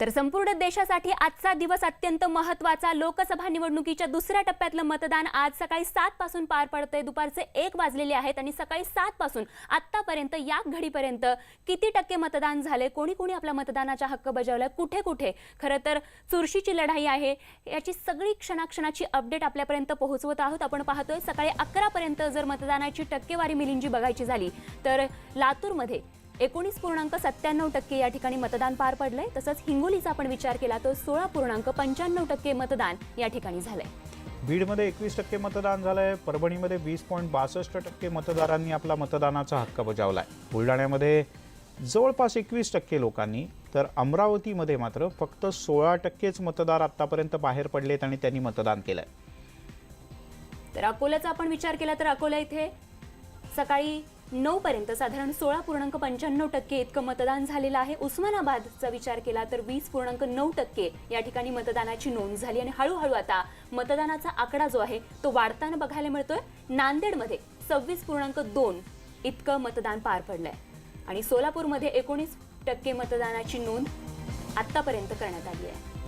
तर संपूर्ण देशासाठी आजचा दिवस अत्यंत महत्त्वाचा लोकसभा निवडणुकीच्या दुसऱ्या टप्प्यातलं मतदान आज सकाळी सात पासून पार पडतंय. दुपारचे एक वाजलेले आहेत आणि सकाळी सात पासून आतापर्यंत या घडीपर्यंत किती टक्के मतदान झाले कोणी कोणी आपला मतदानाचा हक्क बजावलाय? कुठे कुठे? खरं तर चुरशीची लढाई आहे. याची सगळी क्षणाक्षणाची अपडेट आपल्यापर्यंत पोहोचवत आहोत. आपण पाहतोय सकाळी अकरापर्यंत जर मतदानाची टक्केवारी मिलिंजी बघायची झाली तर लातूरमध्ये एकोणीस पूर्णांक सत्त्याण्णव टक्के या ठिकाणी मतदान पार पडलंय. तसंच हिंगोलीचा आपण विचार केला तर सोळा पूर्णांक पंच्याण्णव टक्के मतदान या ठिकाणी झालंय. बीडमध्ये एकवीस टक्के मतदान झालंय. परभणीमध्ये वीस पॉईंट बासष्ट टक्के मतदारांनी आपला मतदानाचा हक्क बजावलाय. बुलढाण्यामध्ये जवळपास एकवीस टक्के लोकांनी तर अमरावतीमध्ये मात्र फक्त सोळा टक्केच मतदार आतापर्यंत बाहेर पडलेत आणि त्यांनी मतदान केलंय. तर अकोल्याचा आपण विचार केला तर अकोला इथे सकाळी नऊ पर्यंत साधारण सोळा पूर्णांक पंच्याण्णव टक्के इतकं मतदान झालेलं आहे. उस्मानाबादचा विचार केला तर वीस पूर्णांक नऊ टक्के या ठिकाणी मतदानाची नोंद झाली आणि हळूहळू आता मतदानाचा आकडा जो आहे तो वाढताना बघायला मिळतोय. नांदेडमध्ये सव्वीस पूर्णांक दोन इतकं मतदान पार पडलंय. आणि सोलापूरमध्ये एकोणीस टक्के मतदानाची नोंद आतापर्यंत करण्यात आली आहे.